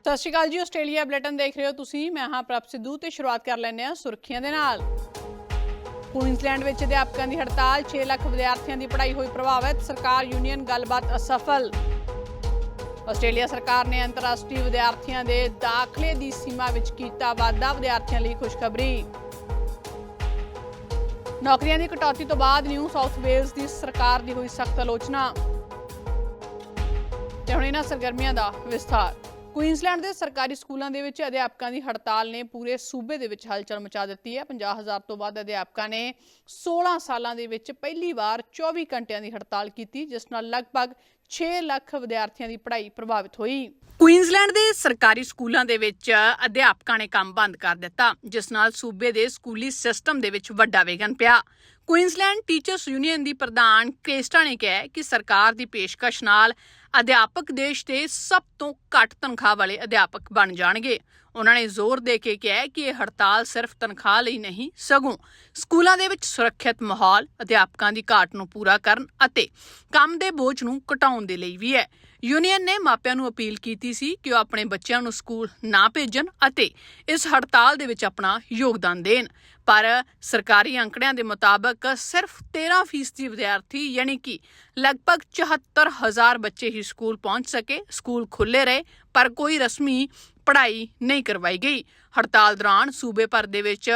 ਸਤਿ ਸ਼੍ਰੀ ਅਕਾਲ ਜੀ, Australia bulletin ਦੇਖ ਰਹੇ ਹੋ ਤੁਸੀਂ। ਮੈਂ ਹਾਂ ਪ੍ਰਭ ਸਿੱਧੂ ਤੇ ਸ਼ੁਰੂਆਤ ਕਰ ਲੈਂਦੇ ਹਾਂ ਸੁਰਖੀਆਂ ਦੇ ਨਾਲ। ਕੁਈਨਜ਼ਲੈਂਡ ਵਿੱਚ ਅਧਿਆਪਕਾਂ ਦੀ ਹੜਤਾਲ 6 ਲੱਖ ਵਿਦਿਆਰਥੀਆਂ ਦੀ ਪੜ੍ਹਾਈ ਹੋਈ ਪ੍ਰਭਾਵਿਤ, ਸਰਕਾਰ ਯੂਨੀਅਨ ਗੱਲਬਾਤ ਅਸਫਲ। ਆਸਟ੍ਰੇਲੀਆ ਸਰਕਾਰ ਨੇ ਅੰਤਰਰਾਸ਼ਟਰੀ ਵਿਦਿਆਰਥੀਆਂ ਦੇ ਦਾਖਲੇ ਦੀ ਸੀਮਾ ਵਿੱਚ ਕੀਤਾ ਵਾਧਾ, ਵਿਦਿਆਰਥੀਆਂ ਲਈ ਖੁਸ਼ਖਬਰੀ। ਨੌਕਰੀਆਂ ਦੀ ਕਟੌਤੀ ਤੋਂ ਬਾਅਦ ਨਿਊ ਸਾਊਥ ਵੇਲਜ਼ ਦੀ ਸਰਕਾਰ ਦੀ ਹੋਈ ਸਖਤ ਆਲੋਚਨਾ। ਤੇ ਹੁਣ ਇਹਨਾਂ ਸਰਗਰਮੀਆਂ ਦਾ ਵਿਸਥਾਰ। ਕੁਈਨਜ਼ਲੈਂਡ ਦੇ ਸਰਕਾਰੀ ਸਕੂਲਾਂ ਦੇ ਵਿੱਚ ਅਧਿਆਪਕਾਂ ਦੀ ਹੜਤਾਲ ਨੇ ਪੂਰੇ ਸੂਬੇ ਦੇ ਵਿੱਚ ਹਲਚਲ ਮਚਾ ਦਿੱਤੀ ਹੈ। 50000 ਤੋਂ ਵੱਧ ਅਧਿਆਪਕਾਂ ਨੇ 16 ਸਾਲਾਂ ਦੇ ਵਿੱਚ ਪਹਿਲੀ ਵਾਰ 24 ਘੰਟਿਆਂ ਦੀ ਹੜਤਾਲ ਕੀਤੀ, ਜਿਸ ਨਾਲ ਲਗਭਗ 6 ਲੱਖ ਵਿਦਿਆਰਥੀਆਂ ਦੀ ਪੜ੍ਹਾਈ ਪ੍ਰਭਾਵਿਤ ਹੋਈ। ਕੁਈਨਜ਼ਲੈਂਡ ਦੇ ਸਰਕਾਰੀ ਸਕੂਲਾਂ ਦੇ ਵਿੱਚ ਅਧਿਆਪਕਾਂ ਨੇ ਕੰਮ ਬੰਦ ਕਰ ਦਿੱਤਾ, ਜਿਸ ਨਾਲ ਸੂਬੇ ਦੇ ਸਕੂਲੀ ਸਿਸਟਮ ਦੇ ਵਿੱਚ ਵੱਡਾ ਵਿਘਨ ਪਿਆ। ਕੁਈਨਜ਼ਲੈਂਡ ਟੀਚਰਸ ਯੂਨੀਅਨ ਦੀ ਪ੍ਰਧਾਨ ਕ੍ਰੇਸਟਾ ਨੇ ਕਿਹਾ ਕਿ ਸਰਕਾਰ ਦੀ ਪੇਸ਼ਕਸ਼ ਨਾਲ ਅਧਿਆਪਕ ਦੇਸ਼ ਦੇ ਸਭ ਤੋਂ ਘੱਟ ਤਨਖਾਹ ਵਾਲੇ ਅਧਿਆਪਕ ਬਣ ਜਾਣਗੇ। ਉਹਨਾਂ ਨੇ ਜ਼ੋਰ ਦੇ ਕੇ ਕਿਹਾ ਕਿ ਇਹ ਹੜਤਾਲ ਸਿਰਫ ਤਨਖਾਹ ਲਈ ਨਹੀਂ, ਸਗੋਂ ਸਕੂਲਾਂ ਦੇ ਵਿੱਚ ਸੁਰੱਖਿਅਤ ਮਾਹੌਲ ਅਧਿਆਪਕਾਂ ਦੀ ਘਾਟ ਨੂੰ ਪੂਰਾ ਕਰਨ ਅਤੇ ਕੰਮ ਦੇ ਬੋਝ ਨੂੰ ਘਟਾਉਣ ਦੇ ਲਈ ਵੀ ਹੈ। ਯੂਨੀਅਨ ਨੇ ਮਾਪਿਆਂ ਨੂੰ ਅਪੀਲ ਕੀਤੀ ਸੀ ਕਿ ਉਹ ਆਪਣੇ ਬੱਚਿਆਂ ਨੂੰ ਸਕੂਲ ਨਾ ਭੇਜਣ ਅਤੇ ਇਸ ਹੜਤਾਲ ਦੇ ਵਿੱਚ ਆਪਣਾ ਯੋਗਦਾਨ ਦੇਣ। ਪਰ ਸਰਕਾਰੀ ਅੰਕੜਿਆਂ ਦੇ ਮੁਤਾਬਕ ਸਿਰਫ 13% ਵਿਦਿਆਰਥੀ ਯਾਨੀ ਕਿ ਲਗਭਗ 74000 ਬੱਚੇ ਹੀ ਸਕੂਲ ਪਹੁੰਚ ਸਕੇ, ਸਕੂਲ ਖੁੱਲੇ ਰਹੇ, ਪਰ ਕੋਈ ਰਸਮੀ ਪੜ੍ਹਾਈ ਨਹੀਂ ਕਰਵਾਈ ਗਈ। ਹੜਤਾਲ ਦੌਰਾਨ ਸੂਬੇ ਭਰ ਦੇ ਵਿੱਚ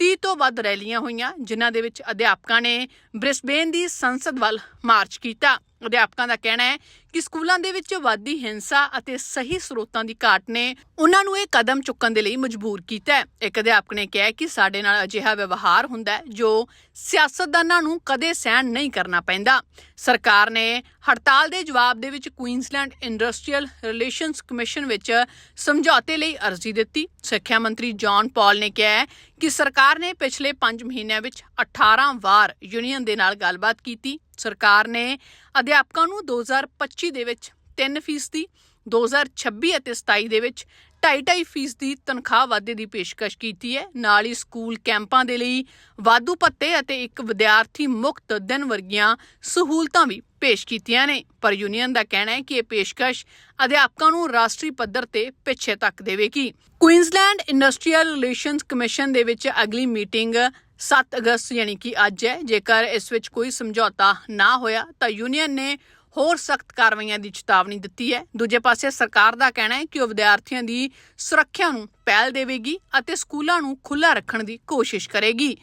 30 ਤੋਂ ਵੱਧ ਰੈਲੀਆਂ ਹੋਈਆਂ, ਜਿਨ੍ਹਾਂ ਦੇ ਵਿੱਚ ਅਧਿਆਪਕਾਂ ਨੇ ਬ੍ਰਿਸਬੇਨ ਦੀ ਸੰਸਦ ਵੱਲ ਮਾਰਚ ਕੀਤਾ। ਅਧਿਆਪਕਾਂ ਦਾ ਕਹਿਣਾ ਹੈ ਕਿ ਸਕੂਲਾਂ ਦੇ ਵਿੱਚ ਵਾਧੀ ਹਿੰਸਾ ਅਤੇ ਸਹੀ ਸਰੋਤਾਂ ਦੀ ਘਾਟ ਨੇ ਉਹਨਾਂ ਨੂੰ ਇਹ ਕਦਮ ਚੁੱਕਣ ਦੇ ਲਈ ਮਜਬੂਰ ਕੀਤਾ ਹੈ। ਇੱਕ ਅਧਿਆਪਕ ਨੇ ਕਿਹਾ ਕਿ ਸਾਡੇ ਨਾਲ ਅਜਿਹਾ ਵਿਵਹਾਰ ਹੁੰਦਾ ਹੈ ਜੋ ਸਿਆਸਤਦਾਨਾਂ ਨੂੰ ਕਦੇ ਸਹਿਣ ਨਹੀਂ ਕਰਨਾ ਪੈਂਦਾ। ਸਰਕਾਰ ਨੇ ਹੜਤਾਲ ਦੇ ਜਵਾਬ ਦੇ ਵਿੱਚ ਕੁਈਨਜ਼ਲੈਂਡ ਇੰਡਸਟਰੀਅਲ ਰਿਲੇਸ਼ਨਸ ਕਮਿਸ਼ਨ ਵਿੱਚ ਸਮਝੌਤੇ ਲਈ ਅਰਜ਼ੀ ਦਿੱਤੀ। ਸਿੱਖਿਆ ਮੰਤਰੀ ਜੌਨ ਪੌਲ ਨੇ ਕਿਹਾ ਕਿ ਸਰਕਾਰ ਨੇ ਪਿਛਲੇ 5 ਮਹੀਨਿਆਂ ਵਿੱਚ 18 ਵਾਰ ਯੂਨੀਅਨ ਦੇ ਨਾਲ ਗੱਲਬਾਤ ਕੀਤੀ। ਸਰਕਾਰ ਨੇ ਅਧਿਆਪਕਾਂ ਨੂੰ 2025 ਦੇ ਵਿੱਚ 3% ਦੀ 2026 ਅਤੇ 27 ਦੇ ਵਿੱਚ 2.5 ਫੀਸਦੀ ਤਨਖਾਹ ਵਾਧੇ ਦੀ ਪੇਸ਼ਕਸ਼ ਕੀਤੀ ਹੈ। ਨਾਲ ਹੀ ਸਕੂਲ ਕੈਂਪਾਂ ਦੇ ਲਈ ਵਾਧੂ ਭੱਤੇ ਅਤੇ ਇੱਕ ਵਿਦਿਆਰਥੀ ਮੁਕਤ ਦਿਨ ਵਰਗੀਆਂ ਸਹੂਲਤਾਂ ਵੀ ਪੇਸ਼ ਕੀਤੀਆਂ ਨੇ। ਪਰ ਯੂਨੀਅਨ ਦਾ ਕਹਿਣਾ ਹੈ ਕਿ ਇਹ ਪੇਸ਼ਕਸ਼ ਅਧਿਆਪਕਾਂ ਨੂੰ ਰਾਸ਼ਟਰੀ ਪੱਧਰ ਤੇ ਪਿੱਛੇ ਤੱਕ ਦੇਵੇਗੀ। ਕੁਈਨਜ਼ਲੈਂਡ ਇੰਡਸਟਰੀਅਲ ਰਿਲੇਸ਼ਨਸ ਕਮਿਸ਼ਨ ਦੇ ਵਿੱਚ ਅਗਲੀ ਮੀਟਿੰਗ 7 ਅਗਸਤ ਯਾਨੀ ਕਿ ਅੱਜ ਹੈ। ਜੇਕਰ ਇਸ ਵਿੱਚ ਕੋਈ ਸਮਝੌਤਾ ਨਾ ਹੋਇਆ, ਤਾਂ ਯੂਨੀਅਨ ਨੇ ਹੋਰ ਸਖਤ ਕਾਰਵਾਈਆਂ ਦੀ ਚੇਤਾਵਨੀ ਦਿੱਤੀ ਹੈ। ਦੂਜੇ ਪਾਸੇ ਸਰਕਾਰ ਦਾ ਕਹਿਣਾ ਹੈ ਕਿ ਉਹ ਵਿਦਿਆਰਥੀਆਂ ਦੀ ਸੁਰੱਖਿਆ ਨੂੰ ਪਹਿਲ ਦੇਵੇਗੀ ਅਤੇ ਸਕੂਲਾਂ ਨੂੰ ਖੁੱਲ੍ਹਾ ਰੱਖਣ ਦੀ ਕੋਸ਼ਿਸ਼ ਕਰੇਗੀ।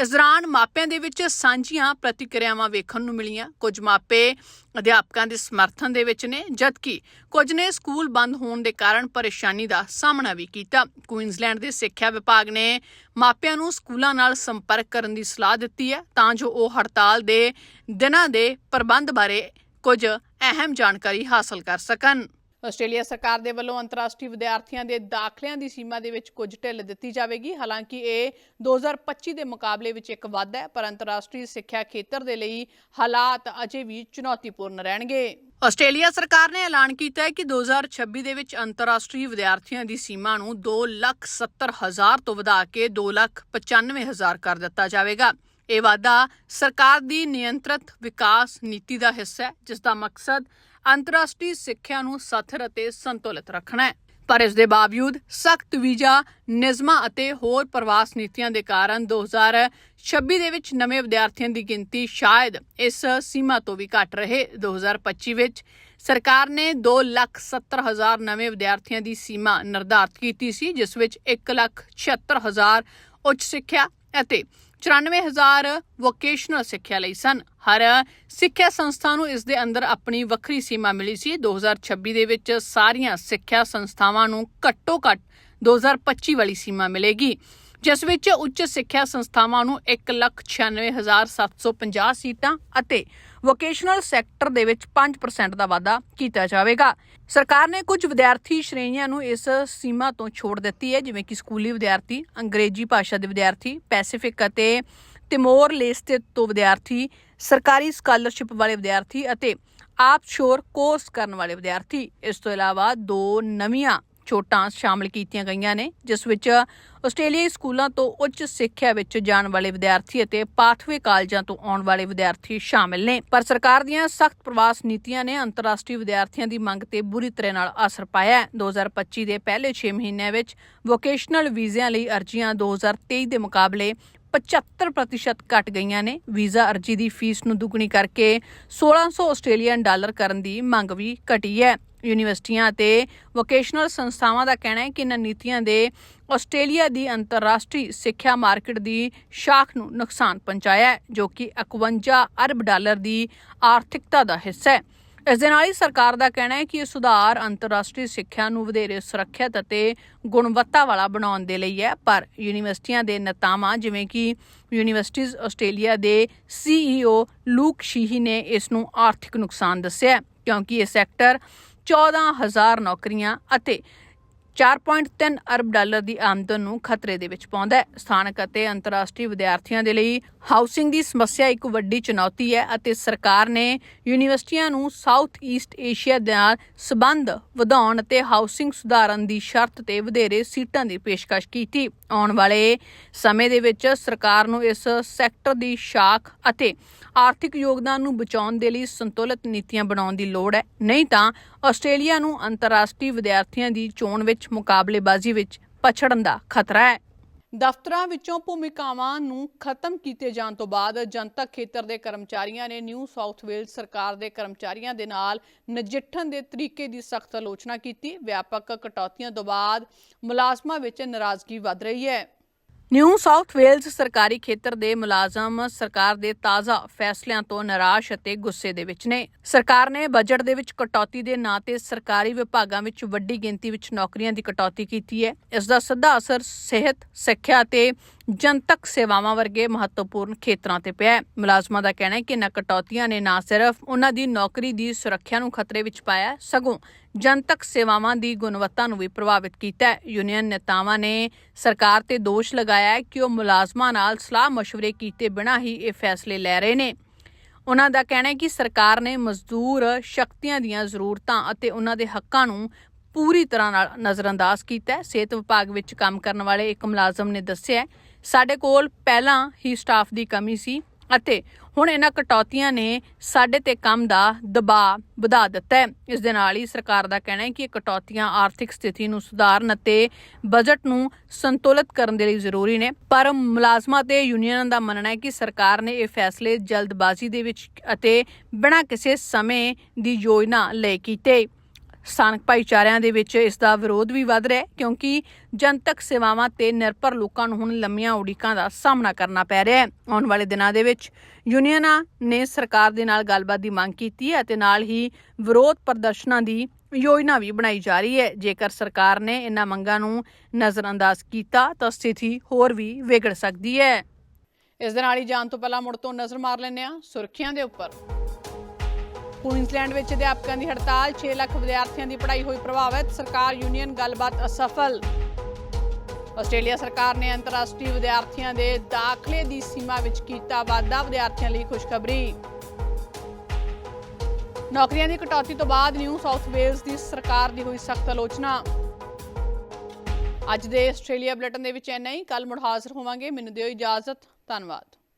ਇਸ ਦੌਰਾਨ ਮਾਪਿਆਂ ਦੇ ਵਿੱਚ ਸਾਂਝੀਆਂ ਪ੍ਰਤੀਕਿਰਿਆਵਾਂ ਵੇਖਣ ਨੂੰ ਮਿਲੀਆਂ। ਕੁਝ ਮਾਪੇ ਅਧਿਆਪਕਾਂ ਦੇ ਸਮਰਥਨ ਦੇ ਵਿੱਚ ਨੇ, ਜਦਕਿ ਕੁਝ ਨੇ ਸਕੂਲ ਬੰਦ ਹੋਣ ਦੇ ਕਾਰਨ ਪਰੇਸ਼ਾਨੀ ਦਾ ਸਾਹਮਣਾ ਵੀ ਕੀਤਾ। ਕੁਈਨਜ਼ਲੈਂਡ ਦੇ ਸਿੱਖਿਆ ਵਿਭਾਗ ਨੇ ਮਾਪਿਆਂ ਨੂੰ ਸਕੂਲਾਂ ਨਾਲ ਸੰਪਰਕ ਕਰਨ ਦੀ ਸਲਾਹ ਦਿੱਤੀ ਹੈ, ਤਾਂ ਜੋ ਉਹ ਹੜਤਾਲ ਦੇ ਦਿਨਾਂ ਦੇ ਪ੍ਰਬੰਧ ਬਾਰੇ ਕੁਝ ਅਹਿਮ ਜਾਣਕਾਰੀ ਹਾਸਲ ਕਰ ਸਕਣ। ਆਸਟ੍ਰੇਲੀਆ ਸਰਕਾਰ ਦੇ ਵੱਲੋਂ ਅੰਤਰਰਾਸ਼ਟਰੀ ਵਿਦਿਆਰਥੀਆਂ ਦੇ ਦਾਖਲਿਆਂ ਦੀ ਸੀਮਾ ਦੇ ਵਿੱਚ ਕੁਝ ਢਿੱਲ ਦਿੱਤੀ ਜਾਵੇਗੀ। ਹਾਲਾਂਕਿ ਇਹ 2025 ਦੇ ਮੁਕਾਬਲੇ ਵਿੱਚ ਇੱਕ ਵਾਧਾ ਹੈ ਪਰ ਅੰਤਰਰਾਸ਼ਟਰੀ ਸਿੱਖਿਆ ਖੇਤਰ ਦੇ ਲਈ ਹਾਲਾਤ ਅਜੇ ਵੀ ਚੁਣੌਤੀਪੂਰਨ ਰਹਿਣਗੇ। ਆਸਟ੍ਰੇਲੀਆ ਸਰਕਾਰ ਨੇ ਐਲਾਨ ਕੀਤਾ ਹੈ ਕਿ 2026 ਦੇ ਵਿੱਚ ਅੰਤਰਰਾਸ਼ਟਰੀ ਵਿਦਿਆਰਥੀਆਂ ਦੀ ਸੀਮਾ ਨੂੰ 2,70,000 ਤੋਂ ਵਧਾ ਕੇ 2,95,000 ਕਰ ਦਿੱਤਾ ਜਾਵੇਗਾ। ਇਹ ਵਾਧਾ ਸਰਕਾਰ ਦੀ ਨਿਯੰਤਰਿਤ ਵਿਕਾਸ ਨੀਤੀ ਦਾ ਹਿੱਸਾ ਹੈ ਜਿਸ ਦਾ ਮਕਸਦ ਅੰਤਰਰਾਸ਼ਟਰੀ ਸਿੱਖਿਆ ਨੂੰ ਸਥਿਰ ਅਤੇ ਸੰਤੁਲਿਤ ਰੱਖਣਾ ਹੈ। ਪਰ ਇਸ ਦੇ ਬਾਵਜੂਦ ਸਖਤ ਵੀਜ਼ਾ ਨਿਯਮਾਂ ਅਤੇ ਹੋਰ ਪ੍ਰਵਾਸ ਨੀਤੀਆਂ ਦੇ ਕਾਰਨ 2026 ਦੇ ਵਿੱਚ ਨਵੇਂ ਵਿਦਿਆਰਥੀਆਂ ਦੀ ਗਿਣਤੀ ਸ਼ਾਇਦ ਇਸ ਸੀਮਾ ਤੋਂ ਵੀ ਘੱਟ ਰਹੇ। 2025 ਵਿੱਚ ਸਰਕਾਰ ਨੇ 2,70,000 ਨਵੇਂ ਵਿਦਿਆਰਥੀਆਂ ਦੀ ਸੀਮਾ ਨਿਰਧਾਰਤ ਕੀਤੀ ਸੀ ਜਿਸ ਵਿੱਚ 1,76,000 ਉੱਚ ਸਿੱਖਿਆ ਅਤੇ 94000 ਵੋਕੇਸ਼ਨਲ ਸਿੱਖਿਆ ਲਈ ਸਨ। ਹਰ ਸਿੱਖਿਆ ਸੰਸਥਾ ਨੂੰ ਇਸ ਦੇ ਅੰਦਰ ਆਪਣੀ ਵੱਖਰੀ ਸੀਮਾ ਮਿਲੀ ਸੀ। 2026 ਦੇ ਵਿੱਚ ਸਾਰੀਆਂ ਸਿੱਖਿਆ ਸੰਸਥਾਵਾਂ ਨੂੰ ਘੱਟੋ ਘੱਟ 2025 ਵਾਲੀ ਸੀਮਾ ਮਿਲੇਗੀ, ਜਿਸ ਵਿੱਚ ਉੱਚ ਸਿੱਖਿਆ ਸੰਸਥਾਵਾਂ ਨੂੰ 196750 ਸੀਟਾਂ ਅਤੇ ਵੋਕੇਸ਼ਨਲ ਸੈਕਟਰ ਦੇ ਵਿੱਚ 5% ਦਾ ਵਾਧਾ ਕੀਤਾ ਜਾਵੇਗਾ। ਸਰਕਾਰ ਨੇ ਕੁਝ ਵਿਦਿਆਰਥੀ ਸ਼੍ਰੇਣੀਆਂ ਨੂੰ ਇਸ ਸੀਮਾ ਤੋਂ ਛੋੜ ਦਿੱਤੀ ਹੈ, ਜਿਵੇਂ ਕਿ ਸਕੂਲੀ ਵਿਦਿਆਰਥੀ, ਅੰਗਰੇਜ਼ੀ ਭਾਸ਼ਾ ਦੇ ਵਿਦਿਆਰਥੀ ਪੈਸੀਫਿਕ ਅਤੇ ਤਿਮੋਰ ਲੇਸਟੇ ਤੋਂ ਵਿਦਿਆਰਥੀ, ਸਰਕਾਰੀ ਸਕਾਲਰਸ਼ਿਪ ਵਾਲੇ ਵਿਦਿਆਰਥੀ ਅਤੇ ਆਪ ਸ਼ੋਰ ਕੋਰਸ ਕਰਨ ਵਾਲੇ ਵਿਦਿਆਰਥੀ। ਇਸ ਤੋਂ ਇਲਾਵਾ ਦੋ ਨਵੀਆਂ ਛੋਟਾਂ ਸ਼ਾਮਲ ਕੀਤੀਆਂ ਗਈਆਂ ਨੇ, ਜਿਸ ਵਿੱਚ ਆਸਟ੍ਰੇਲੀਆਈ ਸਕੂਲਾਂ ਤੋਂ ਉੱਚ ਸਿੱਖਿਆ ਵਿੱਚ ਜਾਣ ਵਾਲੇ ਵਿਦਿਆਰਥੀ ਅਤੇ ਪਾਥਵੇ ਕਾਲਜਾਂ ਤੋਂ ਆਉਣ ਵਾਲੇ ਵਿਦਿਆਰਥੀ ਸ਼ਾਮਲ ਨੇ। ਪਰ ਸਰਕਾਰ ਦੀਆਂ ਸਖਤ ਪ੍ਰਵਾਸ ਨੀਤੀਆਂ ਨੇ ਅੰਤਰਰਾਸ਼ਟਰੀ ਵਿਦਿਆਰਥੀਆਂ ਦੀ ਮੰਗ ਤੇ ਬੁਰੀ ਤਰ੍ਹਾਂ ਨਾਲ ਅਸਰ ਪਾਇਆ ਹੈ। 2025 ਦੇ ਪਹਿਲੇ 6 ਮਹੀਨਿਆਂ ਵਿੱਚ ਵੋਕੇਸ਼ਨਲ ਵੀਜ਼ਿਆਂ ਲਈ ਅਰਜ਼ੀਆਂ 2023 ਦੇ ਮੁਕਾਬਲੇ 75% ਘਟ ਗਈਆਂ ਨੇ। ਵੀਜ਼ਾ ਅਰਜ਼ੀ ਦੀ ਫੀਸ ਨੂੰ ਦੁੱਗਣੀ ਕਰਕੇ 1600 ਆਸਟ੍ਰੇਲੀਅਨ ਡਾਲਰ ਕਰਨ ਦੀ ਮੰਗ ਵੀ ਘਟੀ ਹੈ। ਯੂਨੀਵਰਸਿਟੀਆਂ ਅਤੇ ਵੋਕੇਸ਼ਨਲ ਸੰਸਥਾਵਾਂ ਦਾ ਕਹਿਣਾ ਹੈ ਕਿ ਇਹਨਾਂ ਨੀਤੀਆਂ ਦੇ ਆਸਟ੍ਰੇਲੀਆ ਦੀ ਅੰਤਰਰਾਸ਼ਟਰੀ ਸਿੱਖਿਆ ਮਾਰਕੀਟ ਦੀ ਸ਼ਾਖ ਨੂੰ ਨੁਕਸਾਨ ਪਹੁੰਚਾਇਆ ਹੈ, ਜੋ ਕਿ 51 ਅਰਬ ਡਾਲਰ ਦੀ ਆਰਥਿਕਤਾ ਦਾ ਹਿੱਸਾ ਹੈ। ਇਸ ਦੇ ਨਾਲ ਹੀ ਸਰਕਾਰ ਦਾ ਕਹਿਣਾ ਹੈ ਕਿ ਇਹ ਸੁਧਾਰ ਅੰਤਰਰਾਸ਼ਟਰੀ ਸਿੱਖਿਆ ਨੂੰ ਵਧੇਰੇ ਸੁਰੱਖਿਅਤ ਅਤੇ ਗੁਣਵੱਤਾ ਵਾਲਾ ਬਣਾਉਣ ਦੇ ਲਈ ਹੈ, ਪਰ ਯੂਨੀਵਰਸਿਟੀਆਂ ਦੇ ਨੇਤਾਵਾਂ, ਜਿਵੇਂ ਕਿ ਯੂਨੀਵਰਸਿਟੀਜ਼ ਆਸਟ੍ਰੇਲੀਆ ਦੇ ਸੀਈਓ ਲੂਕ ਸ਼ੀਹੀ ਨੇ ਇਸ ਨੂੰ ਆਰਥਿਕ ਨੁਕਸਾਨ ਦੱਸਿਆ ਕਿਉਂਕਿ ਇਹ ਸੈਕਟਰ 14000 ਨੌਕਰੀਆਂ ਅਤੇ 4.3 ਅਰਬ ਡਾਲਰ ਦੀ ਆਮਦਨ ਨੂੰ ਖਤਰੇ ਦੇ ਵਿੱਚ ਪਾਉਂਦਾ ਹੈ। ਸਥਾਨਕ ਅਤੇ ਅੰਤਰਰਾਸ਼ਟਰੀ ਵਿਦਿਆਰਥੀਆਂ ਦੇ ਲਈ ਹਾਊਸਿੰਗ ਦੀ ਸਮੱਸਿਆ ਇੱਕ ਵੱਡੀ ਚੁਣੌਤੀ ਹੈ ਅਤੇ ਸਰਕਾਰ ਨੇ ਯੂਨੀਵਰਸਿਟੀਆਂ ਨੂੰ ਸਾਊਥ ਈਸਟ ਏਸ਼ੀਆ ਦੇ ਨਾਲ ਸਬੰਧ ਵਧਾਉਣ ਅਤੇ ਹਾਊਸਿੰਗ ਸੁਧਾਰਨ ਦੀ ਸ਼ਰਤ ਤੇ ਵਧੇਰੇ ਸੀਟਾਂ ਦੀ ਪੇਸ਼ਕਸ਼ ਕੀਤੀ। ਆਉਣ ਵਾਲੇ ਸਮੇਂ ਦੇ ਵਿੱਚ ਸਰਕਾਰ ਨੂੰ ਇਸ ਸੈਕਟਰ ਦੀ ਸ਼ਾਖ ਅਤੇ ਆਰਥਿਕ ਯੋਗਦਾਨ ਨੂੰ ਬਚਾਉਣ ਦੇ ਲਈ ਸੰਤੁਲਿਤ ਨੀਤੀਆਂ ਬਣਾਉਣ ਦੀ ਲੋੜ ਹੈ। ਨਹੀਂ ਤਾਂ ਆਸਟ੍ਰੇਲੀਆ ਨੂੰ ਅੰਤਰਰਾਸ਼ਟਰੀ ਵਿਦਿਆਰਥੀਆਂ ਦੀ ਚੋਣ ਵਿੱਚ ਮੁਕਾਬਲੇਬਾਜ਼ੀ ਵਿੱਚ ਪਛੜਨ ਦਾ ਖਤਰਾ ਹੈ। ਦਫ਼ਤਰਾਂ ਵਿੱਚੋਂ ਭੂਮਿਕਾਵਾਂ ਨੂੰ ਖਤਮ ਕੀਤੇ ਜਾਣ ਤੋਂ ਬਾਅਦ ਜਨਤਕ ਖੇਤਰ ਦੇ ਕਰਮਚਾਰੀਆਂ ਨੇ ਨਿਊ ਸਾਊਥ ਵੇਲਜ਼ ਸਰਕਾਰ ਦੇ ਕਰਮਚਾਰੀਆਂ ਦੇ ਨਾਲ ਨਜਿੱਠਣ ਦੇ ਤਰੀਕੇ ਦੀ ਸਖਤ ਆਲੋਚਨਾ ਕੀਤੀ। ਵਿਆਪਕ ਕਟੌਤੀਆਂ ਤੋਂ ਬਾਅਦ ਮੁਲਾਜ਼ਮਾਂ ਵਿੱਚ ਨਾਰਾਜ਼ਗੀ ਵੱਧ ਰਹੀ ਹੈ। ਨਿਊ ਸਾਊਥ ਵੇਲਜ਼ ਸਰਕਾਰੀ ਖੇਤਰ ਦੇ ਮੁਲਾਜ਼ਮ ਸਰਕਾਰ ਦੇ ਤਾਜ਼ਾ ਫੈਸਲਿਆਂ ਤੋਂ ਨਿਰਾਸ਼ ਅਤੇ ਗੁੱਸੇ ਦੇ ਵਿੱਚ ਨੇ। ਸਰਕਾਰ ਨੇ ਬਜਟ ਦੇ ਵਿੱਚ ਕਟੌਤੀ ਦੇ ਨਾਂ ਤੇ ਸਰਕਾਰੀ ਵਿਭਾਗਾਂ ਵਿੱਚ ਵੱਡੀ ਗਿਣਤੀ ਵਿੱਚ ਨੌਕਰੀਆਂ ਦੀ ਕਟੌਤੀ ਕੀਤੀ ਹੈ। ਇਸ ਦਾ ਸਿੱਧਾ ਅਸਰ ਸਿਹਤ, ਸਿੱਖਿਆ ਤੇ ਜਨਤਕ ਸੇਵਾਵਾਂ ਵਰਗੇ ਮਹੱਤਵਪੂਰਨ ਖੇਤਰਾਂ ਤੇ ਪਿਆ ਹੈ। ਮੁਲਾਜ਼ਮਾਂ ਦਾ ਕਹਿਣਾ ਹੈ ਕਿ ਇਨ੍ਹਾਂ ਕਟੌਤੀਆਂ ਨੇ ਨਾ ਸਿਰਫ ਉਹਨਾਂ ਦੀ ਨੌਕਰੀ ਦੀ ਸੁਰੱਖਿਆ ਨੂੰ ਖਤਰੇ ਵਿੱਚ ਪਾਇਆ ਸਗੋਂ ਜਨਤਕ ਸੇਵਾਵਾਂ ਦੀ ਗੁਣਵੱਤਾ ਨੂੰ ਵੀ ਪ੍ਰਭਾਵਿਤ ਕੀਤਾ ਹੈ। ਯੂਨੀਅਨ ਨੇਤਾਵਾਂ ਨੇ ਸਰਕਾਰ ਤੇ ਦੋਸ਼ ਲਗਾਇਆ ਹੈ ਕਿ ਉਹ ਮੁਲਾਜ਼ਮਾਂ ਨਾਲ ਸਲਾਹ مشਵਰੇ ਕੀਤੇ ਬਿਨਾਂ ਹੀ ਇਹ ਫੈਸਲੇ ਲੈ ਰਹੇ ਨੇ। ਉਹਨਾਂ ਦਾ ਕਹਿਣਾ ਹੈ ਕਿ ਸਰਕਾਰ ਨੇ ਮਜ਼ਦੂਰ ਸ਼ਕਤੀਆਂ ਦੀਆਂ ਜ਼ਰੂਰਤਾਂ ਅਤੇ ਉਹਨਾਂ ਦੇ ਹੱਕਾਂ ਨੂੰ ਪੂਰੀ ਤਰ੍ਹਾਂ ਨਾਲ ਨਜ਼ਰਅੰਦਾਜ਼ ਕੀਤਾ ਹੈ। ਸਿਹਤ ਵਿਭਾਗ ਵਿੱਚ ਕੰਮ ਕਰਨ ਵਾਲੇ ਇੱਕ ਮੁਲਾਜ਼ਮ ਨੇ ਦੱਸਿਆ ਹੈ, ਸਾਡੇ ਕੋਲ ਪਹਿਲਾਂ ਹੀ ਸਟਾਫ ਦੀ ਕਮੀ ਸੀ ਅਤੇ ਹੁਣ ਇਹਨਾਂ ਕਟੌਤੀਆਂ ਨੇ ਸਾਡੇ ਤੇ ਕੰਮ ਦਾ ਦਬਾਅ ਵਧਾ ਦਿੱਤਾ ਹੈ। ਇਸ ਦੇ ਨਾਲ ਹੀ ਸਰਕਾਰ ਦਾ ਕਹਿਣਾ ਹੈ ਕਿ ਇਹ ਕਟੌਤੀਆਂ ਆਰਥਿਕ ਸਥਿਤੀ ਨੂੰ ਸੁਧਾਰਨ ਅਤੇ ਬਜਟ ਨੂੰ ਸੰਤੁਲਿਤ ਕਰਨ ਦੇ ਲਈ ਜ਼ਰੂਰੀ ਨੇ। ਪਰ ਮੁਲਾਜ਼ਮਾਂ ਤੇ ਯੂਨੀਅਨਾਂ ਦਾ ਮੰਨਣਾ ਹੈ ਕਿ ਸਰਕਾਰ ਨੇ ਇਹ ਫੈਸਲੇ ਜਲਦਬਾਜ਼ੀ ਦੇ ਵਿੱਚ ਅਤੇ ਬਿਨਾਂ ਕਿਸੇ ਸਮੇਂ ਦੀ ਯੋਜਨਾ ਲੈ ਕੀਤੇ। ਸਥਾਨਕ ਭਾਈਚਾਰਿਆਂ ਦੇ ਵਿੱਚ ਇਸ ਦਾ ਵਿਰੋਧ ਵੀ ਵੱਧ ਰਿਹਾ ਹੈ, ਕਿਉਂਕਿ ਜਨਤਕ ਸੇਵਾਵਾਂ ਤੇ ਨਿਰਭਰ ਲੋਕਾਂ ਨੂੰ ਹੁਣ ਲੰਮੀਆਂ ਉਡੀਕਾਂ ਦਾ ਸਾਹਮਣਾ ਕਰਨਾ ਪੈ ਰਿਹਾ ਹੈ। ਆਉਣ ਵਾਲੇ ਦਿਨਾਂ ਦੇ ਵਿੱਚ ਯੂਨੀਅਨਾਂ ਨੇ ਸਰਕਾਰ ਦੇ ਨਾਲ ਗੱਲਬਾਤ ਦੀ ਮੰਗ ਕੀਤੀ ਹੈ ਅਤੇ ਨਾਲ ਹੀ ਵਿਰੋਧ ਪ੍ਰਦਰਸ਼ਨਾਂ ਦੀ ਯੋਜਨਾ ਵੀ ਬਣਾਈ ਜਾ ਰਹੀ ਹੈ। ਜੇਕਰ ਸਰਕਾਰ ਨੇ ਇਹਨਾਂ ਮੰਗਾਂ ਨੂੰ ਨਜ਼ਰਅੰਦਾਜ਼ ਕੀਤਾ ਤਾਂ ਸਥਿਤੀ ਹੋਰ ਵੀ ਵਿਗੜ ਸਕਦੀ ਹੈ। ਇਸ ਦੇ ਨਾਲ ਹੀ ਜਾਣ ਤੋਂ ਪਹਿਲਾਂ ਮੁੜ ਤੋਂ ਨਜ਼ਰ ਮਾਰ ਲੈਂਦੇ ਹਾਂ ਸੁਰੱਖਿਆ ਦੇ ਉੱਪਰ। ਕੁਈਨਜ਼ਲੈਂਡ ਵਿੱਚ ਅਧਿਆਪਕਾਂ ਦੀ ਹੜਤਾਲ 6 ਲੱਖ ਵਿਦਿਆਰਥੀਆਂ ਦੀ ਪੜ੍ਹਾਈ ਹੋਈ ਪ੍ਰਭਾਵਿਤ, ਸਰਕਾਰ ਯੂਨੀਅਨ ਗੱਲਬਾਤ ਅਸਫਲ। ਆਸਟ੍ਰੇਲੀਆ ਸਰਕਾਰ ਨੇ ਅੰਤਰਰਾਸ਼ਟਰੀ ਵਿਦਿਆਰਥੀਆਂ ਦੇ ਦਾਖਲੇ ਦੀ ਸੀਮਾ ਵਿੱਚ ਕੀਤਾ ਵਾਧਾ, ਵਿਦਿਆਰਥੀਆਂ ਲਈ ਖੁਸ਼ਖਬਰੀ। ਨੌਕਰੀਆਂ ਦੀ ਕਟੌਤੀ ਤੋਂ ਬਾਅਦ ਨਿਊ ਸਾਊਥ ਵੇਲਜ਼ ਦੀ ਸਰਕਾਰ ਦੀ ਹੋਈ ਸਖਤ ਆਲੋਚਨਾ। ਅੱਜ ਦੇ ਆਸਟ੍ਰੇਲੀਆ ਬੁਲੇਟਿਨ ਦੇ ਵਿੱਚ ਇੰਨਾ ਹੀ। ਕੱਲ ਮੁੜ ਹਾਜ਼ਰ ਹੋਵਾਂਗੇ। ਮੈਨੂੰ ਦਿਓ ਇਜਾਜ਼ਤ। ਧੰਨਵਾਦ।